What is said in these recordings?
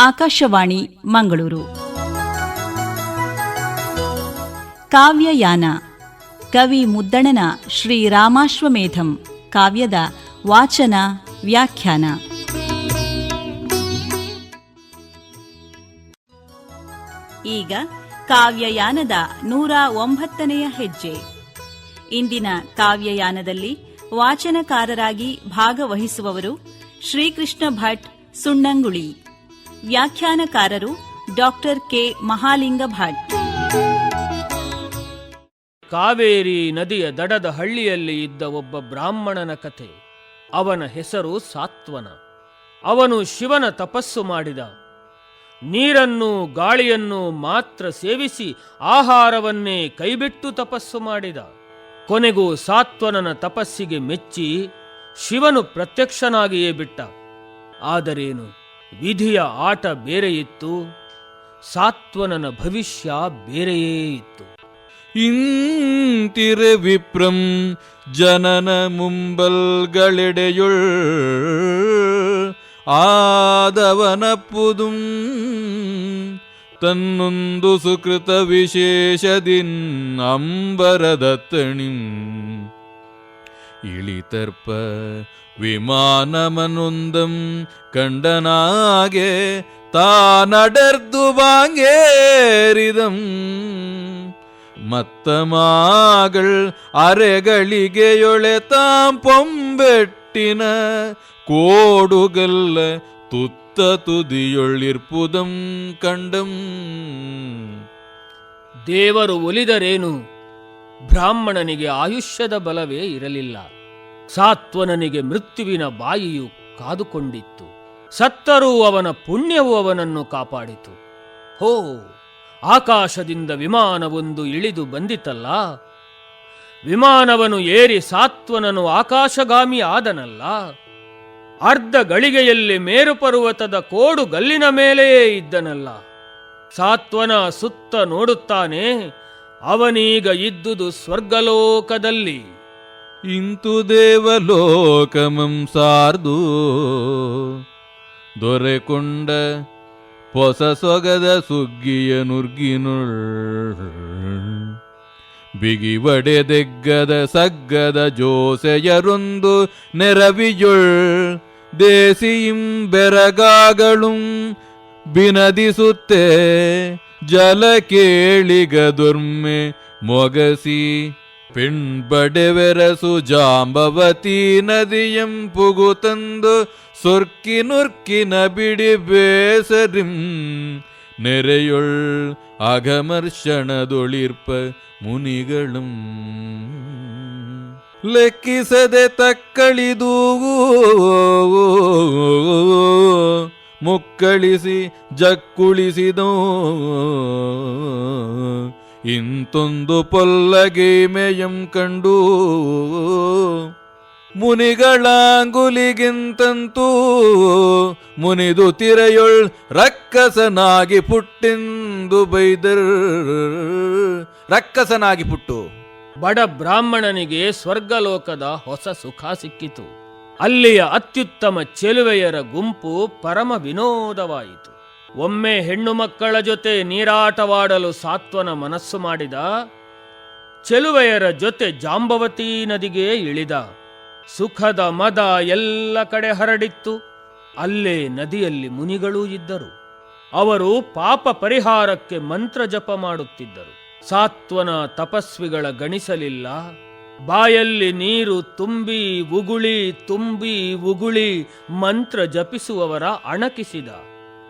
ಆಕಾಶವಾಣಿ, ಮಂಗಳೂರು. ಕಾವ್ಯಯಾನ, ಕವಿ ಮುದ್ದಣನ ಶ್ರೀರಾಮಾಶ್ವಮೇಧಂ ಕಾವ್ಯದ ವಾಚನ, ವ್ಯಾಖ್ಯಾನ. ಈಗ ಕಾವ್ಯಯಾನದ ನೂರ ಒಂಬತ್ತನೆಯ ಹೆಜ್ಜೆ. ಇಂದಿನ ಕಾವ್ಯಯಾನದಲ್ಲಿ ವಾಚನಕಾರರಾಗಿ ಭಾಗವಹಿಸುವವರು ಶ್ರೀಕೃಷ್ಣ ಭಟ್ ಸುಣ್ಣಂಗುಳಿ. ವ್ಯಾಖ್ಯಾನಕಾರರು ಡಾಕ್ಟರ್ ಕೆ ಮಹಾಲಿಂಗ ಭಟ್ ಕಾವೇರಿ ನದಿಯ ದಡದ ಹಳ್ಳಿಯಲ್ಲಿ ಇದ್ದ ಒಬ್ಬ ಬ್ರಾಹ್ಮಣನ ಕಥೆ. ಅವನ ಹೆಸರು ಸಾತ್ವನ. ಅವನು ಶಿವನ ತಪಸ್ಸು ಮಾಡಿದ. ನೀರನ್ನು, ಗಾಳಿಯನ್ನು ಮಾತ್ರ ಸೇವಿಸಿ ಆಹಾರವನ್ನೇ ಕೈಬಿಟ್ಟು ತಪಸ್ಸು ಮಾಡಿದ. ಕೊನೆಗೂ ಸಾತ್ವನನ ತಪಸ್ಸಿಗೆ ಮೆಚ್ಚಿ ಶಿವನು ಪ್ರತ್ಯಕ್ಷನಾಗಿಯೇ ಬಿಟ್ಟ. ಆದರೇನು? ವಿಧಿಯ ಆಟ ಬೇರೆಯಿತ್ತು, ಸಾತ್ವನನ ಭವಿಷ್ಯ ಬೇರೆಯೇ ಇತ್ತು. ಇಂತಿರೆ ವಿಪ್ರಂ ಜನನ ಮುಂಬಲ್ಗಳೆಡೆಯುಳ್ ಆದವನಪ್ಪುದುಂ ತನ್ನೊಂದು ಸುಕೃತ ವಿಶೇಷದಿನ್ ಅಂಬರದತ್ತಣಿಂ. ಇಳಿತರ್ಪ ವಿಮಾನಮನೊಂದಂ ಕಂಡನಾಗೆ ತಾನಡರ್ದು ಬಾಂಗೇರಿದಂ. ಮತ್ತಮಾಗಳ್ ಅರೆಗಳಿಗೆಯೊಳೆ ತಾಂ ಪೊಂಬೆಟ್ಟಿನ ಕೋಡುಗಲ್ಲ ತುತ್ತ ತುದಿಯೊಳ್ಳಿರ್ಪುದಂ ಕಂಡಂ. ದೇವರು ಒಲಿದರೇನು? ಬ್ರಾಹ್ಮಣನಿಗೆ ಆಯುಷ್ಯದ ಬಲವೇ ಇರಲಿಲ್ಲ. ಸಾತ್ವನನಿಗೆ ಮೃತ್ಯುವಿನ ಬಾಯಿಯು ಕಾದುಕೊಂಡಿತ್ತು. ಸತ್ತರೂ ಅವನ ಪುಣ್ಯವು ಅವನನ್ನು ಕಾಪಾಡಿತು. ಹೋ, ಆಕಾಶದಿಂದ ವಿಮಾನವೊಂದು ಇಳಿದು ಬಂದಿತಲ್ಲ? ವಿಮಾನವನು ಏರಿ ಸಾತ್ವನನು ಆಕಾಶಗಾಮಿ ಆದನಲ್ಲ? ಅರ್ಧ ಗಳಿಗೆಯಲ್ಲಿ ಮೇರುಪರ್ವತದ ಕೋಡು ಗಲ್ಲಿನ ಮೇಲೆಯೇ ಇದ್ದನಲ್ಲ? ಸಾತ್ವನ ಸುತ್ತ ನೋಡುತ್ತಾನೆ, ಅವನೀಗ ಇದ್ದುದು ಸ್ವರ್ಗಲೋಕದಲ್ಲಿ. ಇಂತು ದೇವಲೋಕಮಂ ಸಾರ್ದು. ದೊರೆಕೊಂಡ ಹೊಸ ಸೊಗದ ಸುಗ್ಗಿಯ ನುರ್ಗಿನುಳ್. ಬಿಗಿ ಒಡೆದೆಗ್ಗದ ಸಗ್ಗದ ಜೋಸೆಯರೊಂದು ನೆರವಿಯೊಳ್. ದೇಸಿಯಿಂ ಬೆರಗಾಗಳುಂ ಬಿನದಿಸುತ್ತೆ. ಜಲ ಕೇಳಿಗ ದುರ್ಮೆ ಮೊಗಸಿ ಪೆಣ್ಬಡೆವೆರಸು ಜಾಂಬವತಿ ನದಿಯಂ ಪುಗುತಂದು ಸೊರ್ಕಿ ನುರ್ಕಿನ ಬಿಡಿ ಬೇಸರಿಂ ನೆರೆಯೊಳ್ ಅಗಮರ್ಷಣದೊಳಿರ್ಪ ಮುನಿಗಳಂ ಲೆಕ್ಕಿಸದೆ ತಕ್ಕಳಿದು ಮುಕ್ಕಳಿಸಿ ಜಕ್ಕುಳಿಸಿದೋ ಇಂತೊಂದು ಪೊಲ್ಲಗೇಮೆಯಂ ಕಂಡು ಮುನಿಗಳಾಂಗುಲಿಗಿಂತಂತೂ ಮುನಿದು ತಿರೆಯೊಳ್ ರಕ್ಕಸನಾಗಿ ಪುಟ್ಟಿಂದು ಬೈದರ್. ರಕ್ಕಸನಾಗಿ ಪುಟ್ಟು. ಬಡ ಬ್ರಾಹ್ಮಣನಿಗೆ ಸ್ವರ್ಗಲೋಕದ ಹೊಸ ಸುಖ ಸಿಕ್ಕಿತು. ಅಲ್ಲಿಯ ಅತ್ಯುತ್ತಮ ಚೆಲುವೆಯರ ಗುಂಪು ಪರಮ ವಿನೋದವಾಯಿತು. ಒಮ್ಮೆ ಹೆಣ್ಣು ಮಕ್ಕಳ ಜೊತೆ ನೀರಾಟವಾಡಲು ಸಾತ್ವನ ಮನಸ್ಸು ಮಾಡಿದ, ಚೆಲುವೆಯರ ಜೊತೆ ಜಾಂಬವತಿ ನದಿಗೆ ಇಳಿದ. ಸುಖದ ಮದ ಎಲ್ಲ ಕಡೆ ಹರಡಿತ್ತು. ಅಲ್ಲೇ ನದಿಯಲ್ಲಿ ಮುನಿಗಳೂ ಇದ್ದರು. ಅವರು ಪಾಪ ಪರಿಹಾರಕ್ಕೆ ಮಂತ್ರ ಜಪ ಮಾಡುತ್ತಿದ್ದರು. ಸಾತ್ವನ ತಪಸ್ವಿಗಳ ಗಣಿಸಲಿಲ್ಲ. ಬಾಯಲ್ಲಿ ನೀರು ತುಂಬಿ, ಉಗುಳಿ ತುಂಬಿ, ಉಗುಳಿ ಮಂತ್ರ ಜಪಿಸುವವರ ಅಣಕಿಸಿದ.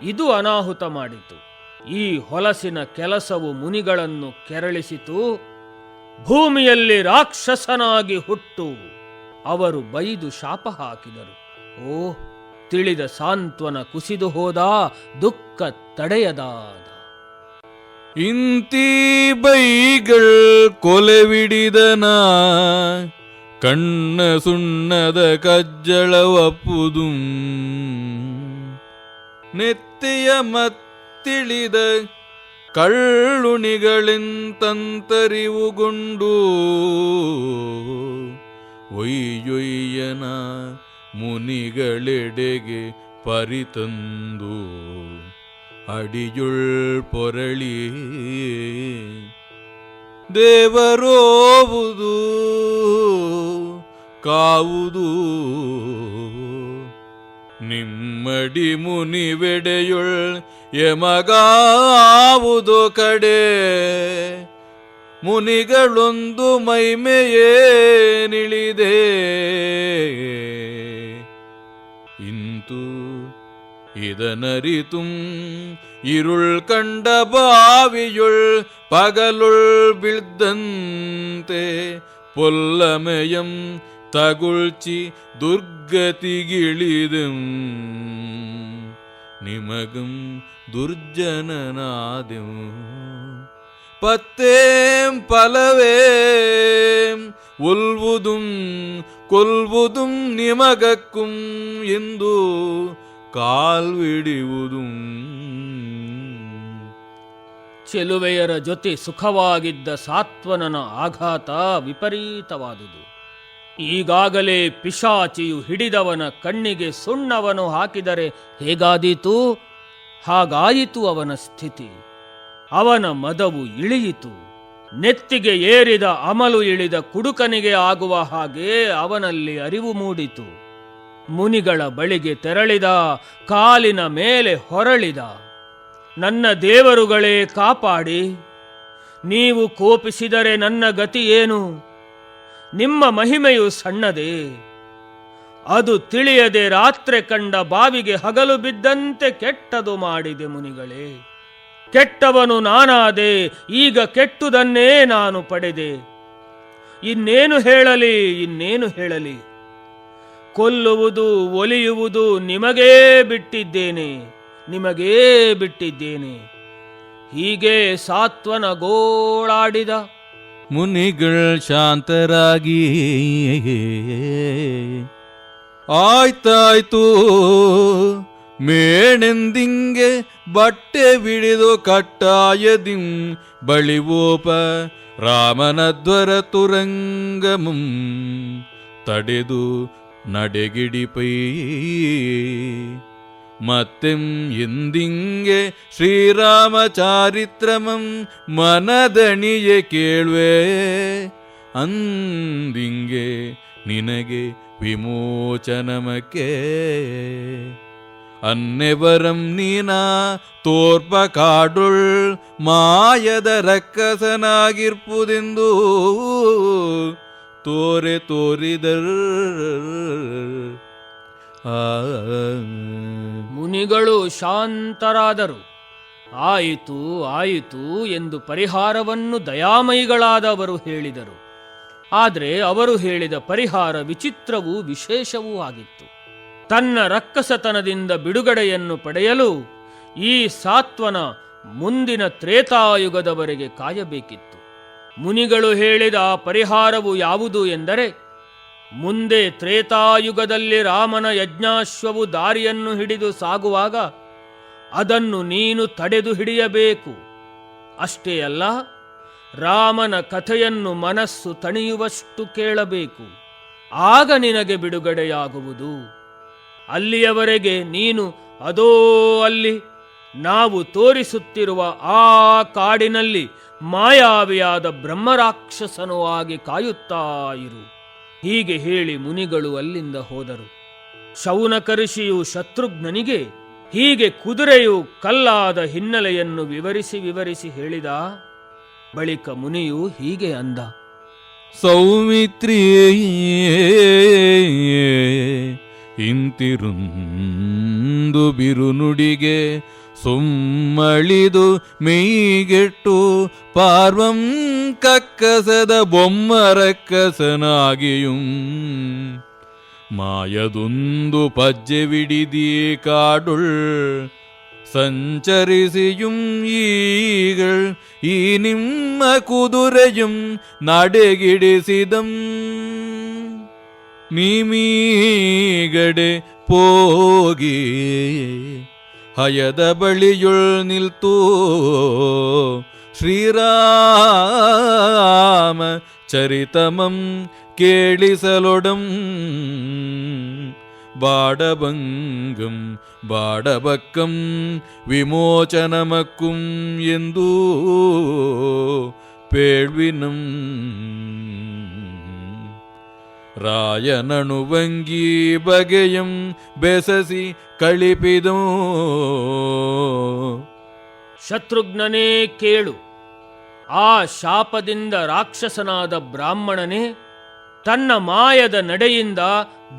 ಇದು ಅನಾಹುತ ಮಾಡಿತು. ಈ ಹೊಲಸಿನ ಕೆಲಸವು ಮುನಿಗಳನ್ನು ಕೆರಳಿಸಿತು. ಭೂಮಿಯಲ್ಲಿ ರಾಕ್ಷಸನಾಗಿ ಹುಟ್ಟು. ಅವರು ಬೈದು ಶಾಪ ಹಾಕಿದರು. ಓ ತಿಳಿದ ಸಾಂತ್ವನ ಕುಸಿದು ಹೋದ, ದುಃಖ ತಡೆಯದಾದ. ಇಂತೀ ಬೈಗಳ್ ಕೊಲೆವಿಡಿದನ ಕಣ್ಣ ಸುಣ್ಣದ ಕಜ್ಜಳವಪ್ಪುದು ನೆತ್ತಿಯ ಮತ್ತಿಳಿದ ಕಳ್ಳುಣಿಗಳೆಂತಂತರಿವುಗೊಂಡು ಒಯ್ಯೊಯ್ಯನ ಮುನಿಗಳೆಡೆಗೆ ಪರಿತಂದು ಅಡಿಯುಳ್ ಪೊರಳಿ ದೇವರೋವುದು ಕಾವುದು ನಿಮ್ಮಡಿ ಮುನಿವೆಡೆಯುಳ್ ಎಮಗಾವುದು ಕಡೆ ಮುನಿಗಳೊಂದು ಮೈಮೆಯೇ ನಿಳಿದೆ ಇಂತು இதனறித்தும் இருள் கண்ட பாவியுள் பகலுள் ಬಿಳ್ದಂತೆ பொல்லமயம் ತಗೊಳ್ಚಿ ದುರ್ಗತಿಗಿಳಿದು, ನಿಮಗಂ ದುರ್ಜನನಾದೆವು ಪತ್ತೇಂ ಫಲವೇ, ಒಲ್ವುದು ಕೊಲ್ವುದು ನಿಮಗಕ್ಕುಂ ಎಂದು ಕಾಲ್ವಿಡಿವುದು ಚೆಲುವೆಯರ ಜೊತೆ ಸುಖವಾಗಿದ್ದ ಸಾತ್ವನನ ಆಘಾತ ವಿಪರೀತವಾದುದು. ಈಗಾಗಲೇ ಪಿಶಾಚಿಯು ಹಿಡಿದವನ ಕಣ್ಣಿಗೆ ಸುಣ್ಣವನು ಹಾಕಿದರೆ ಹೇಗಾದೀತು? ಹಾಗಾಯಿತು ಅವನ ಸ್ಥಿತಿ. ಅವನ ಮದವು ಇಳಿಯಿತು. ನೆತ್ತಿಗೆ ಏರಿದ ಅಮಲು ಇಳಿದ ಕುಡುಕನಿಗೆ ಆಗುವ ಹಾಗೆ ಅವನಲ್ಲಿ ಅರಿವು ಮೂಡಿತು. ಮುನಿಗಳ ಬಳಿಗೆ ತೆರಳಿದ, ಕಾಲಿನ ಮೇಲೆ ಹೊರಳಿದ. ನನ್ನ ದೇವರುಗಳೇ, ಕಾಪಾಡಿ. ನೀವು ಕೋಪಿಸಿದರೆ ನನ್ನ ಗತಿ ಏನು? ನಿಮ್ಮ ಮಹಿಮೆಯು ಸಣ್ಣದೇ. ಅದು ತಿಳಿಯದೆ ರಾತ್ರಿ ಕಂಡ ಬಾವಿಗೆ ಹಗಲು ಬಿದ್ದಂತೆ ಕೆಟ್ಟದು ಮಾಡಿದೆ ಮುನಿಗಳೇ. ಕೆಟ್ಟವನು ನಾನಾದೆ, ಈಗ ಕೆಟ್ಟುದನ್ನೇ ನಾನು ಪಡೆದೆ. ಇನ್ನೇನು ಹೇಳಲಿ ಇನ್ನೇನು ಹೇಳಲಿ. ಕೊಲ್ಲುವುದು, ಒಲಿಯುವುದು ನಿಮಗೇ ಬಿಟ್ಟಿದ್ದೇನೆ ನಿಮಗೇ ಬಿಟ್ಟಿದ್ದೇನೆ. ಹೀಗೆ ಸಾತ್ವನ ಗೋಳಾಡಿದ ಮುನಿಗಳ್ ಶಾಂತರಾಗಿ. ಆಯ್ತಾಯ್ತು ಮೇಣೆಂದಿಂಗೆ ಬಟ್ಟೆ ಬಿಡಿದು ಕಟ್ಟಾಯದಿಂ ಬಳಿವೋಪ ರಾಮನಧ್ವರ ತುರಂಗಮಂ ತಡೆದು ನಡೆಗಿಡಿಪೈ ಮತ್ತೆಂ ಎಂದಿಂಗೆ ಶ್ರೀರಾಮ ಶ್ರೀರಾಮಚಾರಿತ್ರಮಂ ಮನದಣಿಯೆ ಕೇಳುವೆ. ಅಂದಿಂಗೆ ನಿನಗೆ ವಿಮೋಚನಮಕ್ಕೆ. ಅನ್ನೆವರಂ ನೀನಾ ತೋರ್ಪ ಕಾಡುಳ್ ಮಾಯದ ರಕ್ಕಸನಾಗಿರ್ಪುದೆಂದು ತೋರೆ ತೋರಿದರ್ ಮುನಿಗಳು ಶಾಂತರಾದರು. ಆಯಿತು ಆಯಿತು ಎಂದು ಪರಿಹಾರವನ್ನು ದಯಾಮಯಿಗಳಾದವರು ಹೇಳಿದರು. ಆದರೆ ಅವರು ಹೇಳಿದ ಪರಿಹಾರ ವಿಚಿತ್ರವೂ ವಿಶೇಷವೂ ಆಗಿತ್ತು. ತನ್ನ ರಕ್ಕಸತನದಿಂದ ಬಿಡುಗಡೆಯನ್ನು ಪಡೆಯಲು ಈ ಸಾತ್ವನ ಮುಂದಿನ ತ್ರೇತಾಯುಗದವರೆಗೆ ಕಾಯಬೇಕಿತ್ತು. ಮುನಿಗಳು ಹೇಳಿದ ಪರಿಹಾರವು ಯಾವುದು ಎಂದರೆ ಮುಂದೆ ತ್ರೇತಾಯುಗದಲ್ಲಿ ರಾಮನ ಯಜ್ಞಾಶ್ವವು ದಾರಿಯನ್ನು ಹಿಡಿದು ಸಾಗುವಾಗ ಅದನ್ನು ನೀನು ತಡೆದು ಹಿಡಿಯಬೇಕು. ಅಷ್ಟೇ ಅಲ್ಲ, ರಾಮನ ಕಥೆಯನ್ನು ಮನಸ್ಸು ತಣಿಯುವಷ್ಟು ಕೇಳಬೇಕು. ಆಗ ನಿನಗೆ ಬಿಡುಗಡೆಯಾಗುವುದು. ಅಲ್ಲಿಯವರೆಗೆ ನೀನು, ಅದೋ ಅಲ್ಲಿ ನಾವು ತೋರಿಸುತ್ತಿರುವ ಆ ಕಾಡಿನಲ್ಲಿ ಮಾಯಾವಿಯಾದ ಬ್ರಹ್ಮರಾಕ್ಷಸನೂ ಆಗಿ ಕಾಯುತ್ತಾ ಇರು. ಹೀಗೆ ಹೇಳಿ ಮುನಿಗಳು ಅಲ್ಲಿಂದ ಹೋದರು. ಶೌನಕರ್ಷಿಯು ಶತ್ರುಘ್ನನಿಗೆ ಹೀಗೆ ಕುದುರೆಯು ಕಲ್ಲಾದ ಹಿನ್ನೆಲೆಯನ್ನು ವಿವರಿಸಿ ವಿವರಿಸಿ ಹೇಳಿದ ಬಳಿಕ ಮುನಿಯು ಹೀಗೆ ಅಂದ. ಸೌಮಿತ್ರಿಯೇ ಇಂತಿರುಂದು ಬಿರುನುಡಿಗೆ ಸುಮ್ಮಳಿದು ಮೈಗೆಟ್ಟು ಪಾರ್ವಂ ಕಕ್ಕಸದ ಬೊಮ್ಮರಕ್ಕಸನಾಗಿಯುಂ ಮಾಯದೊಂದು ಪಜ್ಜೆವಿಡಿದಿ ಕಾಡುಳ್ സഞ്ചരിസിയും ഈകൾ ഈ നിമ്മ കുതിരയും നടകിടിസിതം നീമീകടെ പോകി ಹಯದ ಬಳಿಯುಳ್ ನಿಲ್ತು ಶ್ರೀರಾಮ ಚರಿತಮಂ ಕೇಳಿಸಲೊಡಂ ಬಾಡಭಂಗಂ ಬಾಡಬಕ್ಕಂ ವಿಮೋಚನಮಕ್ಕುಂ ಎಂದು ಪೇಳ್ವಿನಂ ರಾಯನಣುವಂಗಿ ಬಗೆಯಂ ಬೆಸಸಿ ಕಳಿಪಿದೋ. ಶತ್ರುಘ್ನನೇ ಕೇಳು, ಆ ಶಾಪದಿಂದ ರಾಕ್ಷಸನಾದ ಬ್ರಾಹ್ಮಣನೇ ತನ್ನ ಮಾಯದ ನಡೆಯಿಂದ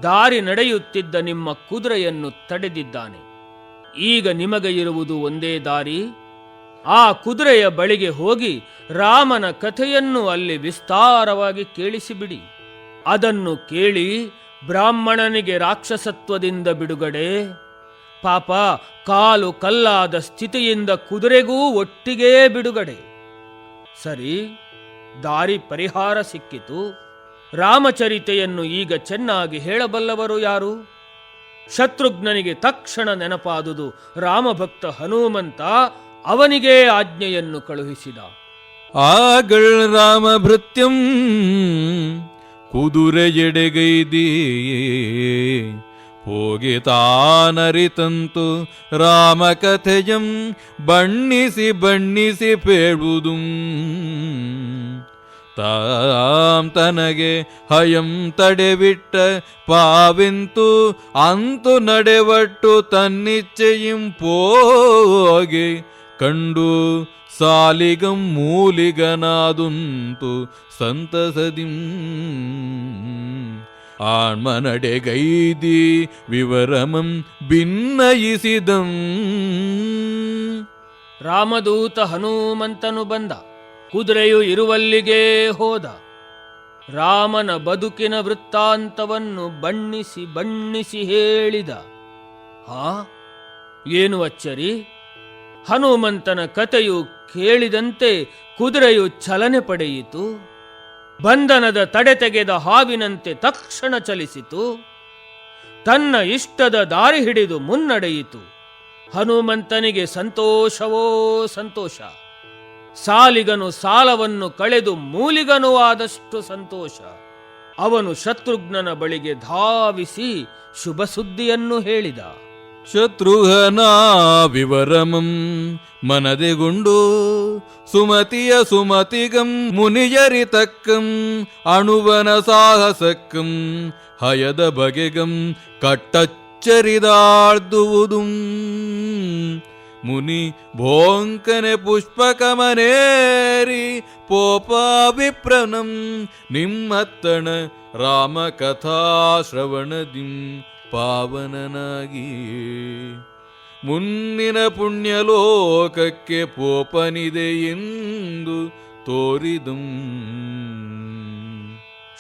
ದಾರಿ ನಡೆಯುತ್ತಿದ್ದ ನಿಮ್ಮ ಕುದುರೆಯನ್ನು ತಡೆದಿದ್ದಾನೆ. ಈಗ ನಿಮಗೆ ಇರುವುದು ಒಂದೇ ದಾರಿ, ಆ ಕುದುರೆಯ ಬಳಿಗೆ ಹೋಗಿ ರಾಮನ ಕಥೆಯನ್ನು ಅಲ್ಲಿ ವಿಸ್ತಾರವಾಗಿ ಕೇಳಿಸಿಬಿಡಿ. ಅದನ್ನು ಕೇಳಿ ಬ್ರಾಹ್ಮಣನಿಗೆ ರಾಕ್ಷಸತ್ವದಿಂದ ಬಿಡುಗಡೆ. ಪಾಪ ಕಾಲು ಕಲ್ಲಾದ ಸ್ಥಿತಿಯಿಂದ ಕುದುರೆಗೂ ಒಟ್ಟಿಗೇ ಬಿಡುಗಡೆ. ಸರಿ, ದಾರಿ ಪರಿಹಾರ ಸಿಕ್ಕಿತು. ರಾಮಚರಿತೆಯನ್ನು ಈಗ ಚೆನ್ನಾಗಿ ಹೇಳಬಲ್ಲವರು ಯಾರು? ಶತ್ರುಘ್ನನಿಗೆ ತಕ್ಷಣ ನೆನಪಾದುದು ರಾಮಭಕ್ತ ಹನುಮಂತ ಅವನಿಗೇ ಆಜ್ಞೆಯನ್ನು ಕಳುಹಿಸಿದ. ಆಗಳ್ ರಾಮಭೃತ್ಯಂ. ಕುದುರೆಯೆಡೆಗೈದಿ ಹೋಗಿ ತಾನರಿತಂತು ರಾಮಕಥೆಯಂ, ಬಣ್ಣಿಸಿ ಬಣ್ಣಿಸಿ ಪೇಳುವುದು ತಾಂ ತನಗೆ ಹಯಂ ತಡೆಬಿಟ್ಟ ಪಾವಿಂತು, ಅಂತು ನಡೆವಟ್ಟು ತನ್ನಿಚ್ಚೆಯಂ ಪೋಗೆ ಕಂಡು ಸಾಲಿಗಂ ಮೂಲಿಗನಾದುಂತು ಸಂತಸದಿಂ. ಆಣ್ಮನಡೆಗೈದಿ ವಿವರಮಂ ಭಿನ್ನಯಿಸಿದಂ. ರಾಮದೂತ ಹನುಮಂತನು ಬಂದ, ಕುದುರೆಯು ಇರುವಲ್ಲಿಗೆ ಹೋದ. ರಾಮನ ಬದುಕಿನ ವೃತ್ತಾಂತವನ್ನು ಬಣ್ಣಿಸಿ ಬಣ್ಣಿಸಿ ಹೇಳಿದ, ಹಾ, ಏನು ಅಚ್ಚರಿ? ಹನುಮಂತನ ಕತೆಯು ಕೇಳಿದಂತೆ ಕುದುರೆಯು ಚಲನೆ ಪಡೆಯಿತು. ಬಂಧನದ ತಡೆ ತೆಗೆದ ಹಾವಿನಂತೆ ತಕ್ಷಣ ಚಲಿಸಿತು. ತನ್ನ ಇಷ್ಟದ ದಾರಿ ಹಿಡಿದು ಮುನ್ನಡೆಯಿತು. ಹನುಮಂತನಿಗೆ ಸಂತೋಷವೋ ಸಂತೋಷ. ಸಾಲಿಗನು ಸಾಲವನ್ನು ಕಳೆದು ಮೂಲಿಗನೂ ಆದಷ್ಟು ಸಂತೋಷ. ಅವನು ಶತ್ರುಘ್ನನ ಬಳಿಗೆ ಧಾವಿಸಿ ಶುಭ ಸುದ್ದಿಯನ್ನು ಹೇಳಿದ. ಶತ್ರುಘ್ನ ವಿವರಮಂ ಮನದೆಗೊಂಡು ಸುಮತಿಯ ಸುಮತಿಗಂ ಮುನಿಯರಿತಕ್ಕಂ ಅಣುವನ ಸಾಹಸಕ್ಕಂ ಹಯದ ಬಗೆಗಂ ಕಟ್ಟಚ್ಚರಿದಾಳ್ದುವುದು ಮುನಿ ಭೋಂಕನೆ ಪುಷ್ಪಕಮನೇರಿ ಪೋಪಾಭಿಪ್ರನಂ ನಿಮ್ಮತ್ತಣ ರಾಮಕಥಾ ಶ್ರವಣದಿಂ ಪಾವನನಾಗಿ. ಮುನ್ನಿನ ಪುಣ್ಯಲೋಕಕ್ಕೆ ಪೋಪನಿದೆ ಎಂದು ತೋರಿದುಂ.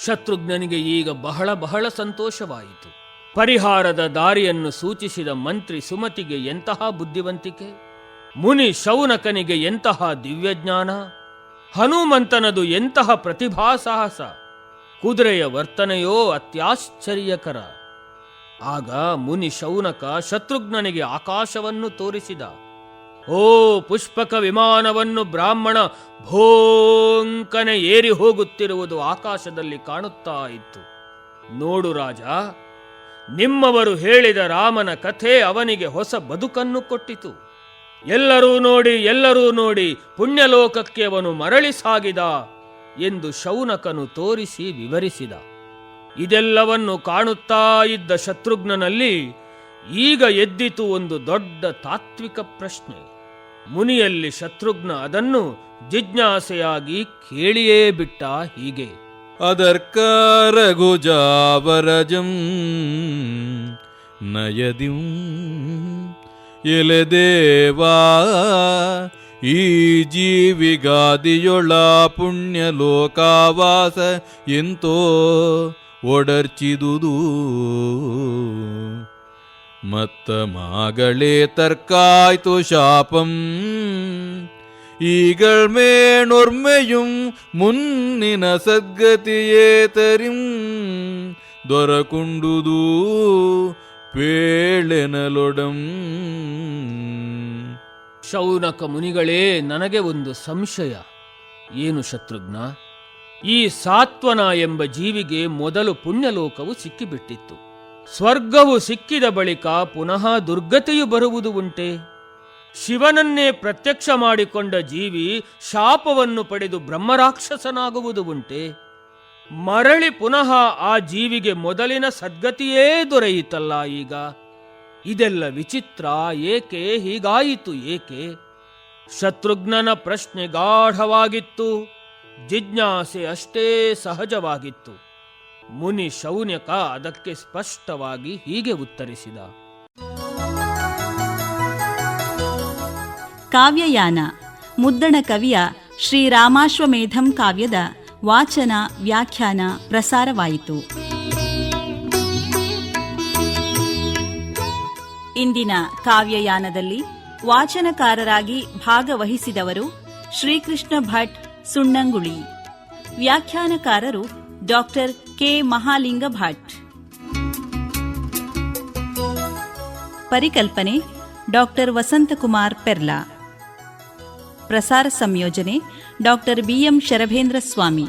ಶತ್ರುಘ್ನನಿಗೆ ಈಗ ಬಹಳ ಬಹಳ ಸಂತೋಷವಾಯಿತು. ಪರಿಹಾರದ ದಾರಿಯನ್ನು ಸೂಚಿಸಿದ ಮಂತ್ರಿ ಸುಮತಿಗೆ ಎಂತಹ ಬುದ್ಧಿವಂತಿಕೆ? ಮುನಿ ಶೌನಕನಿಗೆ ಎಂತಹ ದಿವ್ಯಜ್ಞಾನ? ಹನುಮಂತನದು ಎಂತಹ ಪ್ರತಿಭಾ ಸಾಹಸ? ಕುದುರೆಯ ವರ್ತನೆಯೋ ಅತ್ಯಾಶ್ಚರ್ಯಕರ? ಆಗ ಮುನಿ ಶೌನಕ ಶತ್ರುಘ್ನನಿಗೆ ಆಕಾಶವನ್ನು ತೋರಿಸಿದ. ಓ ಪುಷ್ಪಕ ವಿಮಾನವನ್ನು ಬ್ರಾಹ್ಮಣ ಭೋಂಕನೆ ಏರಿ ಹೋಗುತ್ತಿರುವುದು ಆಕಾಶದಲ್ಲಿ ಕಾಣುತ್ತಾ ಇತ್ತು. ನೋಡು ರಾಜ, ನಿಮ್ಮವರು ಹೇಳಿದ ರಾಮನ ಕಥೆ ಅವನಿಗೆ ಹೊಸ ಬದುಕನ್ನು ಕೊಟ್ಟಿತು. ಎಲ್ಲರೂ ನೋಡಿ ಎಲ್ಲರೂ ನೋಡಿ, ಪುಣ್ಯಲೋಕಕ್ಕೆ ಅವನು ಮರಳಿ ಸಾಗಿದ ಎಂದು ಶೌನಕನು ತೋರಿಸಿ ವಿವರಿಸಿದ. ಇದೆಲ್ಲವನ್ನು ಕಾಣುತ್ತಾ ಇದ್ದ ಶತ್ರುಘ್ನನಲ್ಲಿ ಈಗ ಎದ್ದಿತು ಒಂದು ದೊಡ್ಡ ತಾತ್ವಿಕ ಪ್ರಶ್ನೆ. ಮುನಿಯಲ್ಲಿ ಶತ್ರುಘ್ನ ಅದನ್ನು ಜಿಜ್ಞಾಸೆಯಾಗಿ ಕೇಳಿಯೇ ಬಿಟ್ಟ ಹೀಗೆ. ಅದರ್ಕಾರಘುಜಾವರಜಂ ನಯದಿಂ ಎಲೆದೇವಾ ಈ ಜೀವಿಗಾದಿಯೊಳ ಪುಣ್ಯ ಲೋಕಾವಾಸ ಎಂತೋ ಒಡರ್ಚಿದುದು ಮತ್ತ ಮಾಗಳೇ ತರ್ಕಾಯ್ತು ಶಾಪಂ. ಈಗಳ್ ಮೇಣೊರ್ಮೆಯುಂ ಮುನ್ನಿನ ಸದ್ಗತಿಯೇತರಿಂ ದೊರಕುಂಡುದು ಪೇಳೆನಲೊಡಂ. ಶೌನಕ ಮುನಿಗಳೇ, ನನಗೆ ಒಂದು ಸಂಶಯ. ಏನು ಶತ್ರುಘ್ನ? ಈ ಸಾತ್ವನ ಎಂಬ ಜೀವಿಗೆ ಮೊದಲು ಪುಣ್ಯಲೋಕವು ಸಿಕ್ಕಿಬಿಟ್ಟಿತ್ತು. ಸ್ವರ್ಗವು ಸಿಕ್ಕಿದ ಬಳಿಕ ಪುನಃ ದುರ್ಗತಿಯು ಬರುವುದು ಉಂಟೆ. ಶಿವನನ್ನೇ ಪ್ರತ್ಯಕ್ಷ ಮಾಡಿಕೊಂಡ ಜೀವಿ ಶಾಪವನ್ನು ಪಡೆದು ಬ್ರಹ್ಮರಾಕ್ಷಸನಾಗುವುದು ಉಂಟೆ. ಮರಳಿ ಪುನಃ ಆ ಜೀವಿಗೆ ಮೊದಲಿನ ಸದ್ಗತಿಯೇ ದೊರೆಯಿತಲ್ಲ ಈಗ. ಇದೆಲ್ಲ ವಿಚಿತ್ರ, ಏಕೆ, ಹೀಗಾಯಿತು ಏಕೆ? ಶತ್ರುಘ್ನನ ಪ್ರಶ್ನೆ ಗಾಢವಾಗಿತ್ತು. ಜಿಜ್ಞಾಸೆ ಅಷ್ಟೇ ಸಹಜವಾಗಿತ್ತು. ಮುನಿ ಶೌನ್ಯಕ ಅದಕ್ಕೆ ಸ್ಪಷ್ಟವಾಗಿ ಹೀಗೆ ಉತ್ತರಿಸಿದ. ಕಾವ್ಯಯಾನ. ಮುದ್ದಣ ಕವಿಯ ಶ್ರೀರಾಮಾಶ್ವಮೇಧಂ ಕಾವ್ಯದ ವಾಚನ, ವ್ಯಾಖ್ಯಾನ ಪ್ರಸಾರವಾಯಿತು. ಇಂದಿನ ಕಾವ್ಯಯಾನದಲ್ಲಿ ವಾಚನಕಾರರಾಗಿ ಭಾಗವಹಿಸಿದವರು ಶ್ರೀಕೃಷ್ಣ ಭಟ್ ಸುಣ್ಣಂಗುಳಿ. ವ್ಯಾಖ್ಯಾನಕಾರರು ಡಾಕ್ಟರ್ ಕೆ. ಮಹಾಲಿಂಗ ಭಟ್ ಪರಿಕಲ್ಪನೆ ಡಾಕ್ಟರ್ ವಸಂತಕುಮಾರ್ ಪೆರ್ಲಾ. ಪ್ರಸಾರ ಸಂಯೋಜನೆ ಡಾಕ್ಟರ್ ಬಿಎಂ ಶರಭೇಂದ್ರ ಸ್ವಾಮಿ.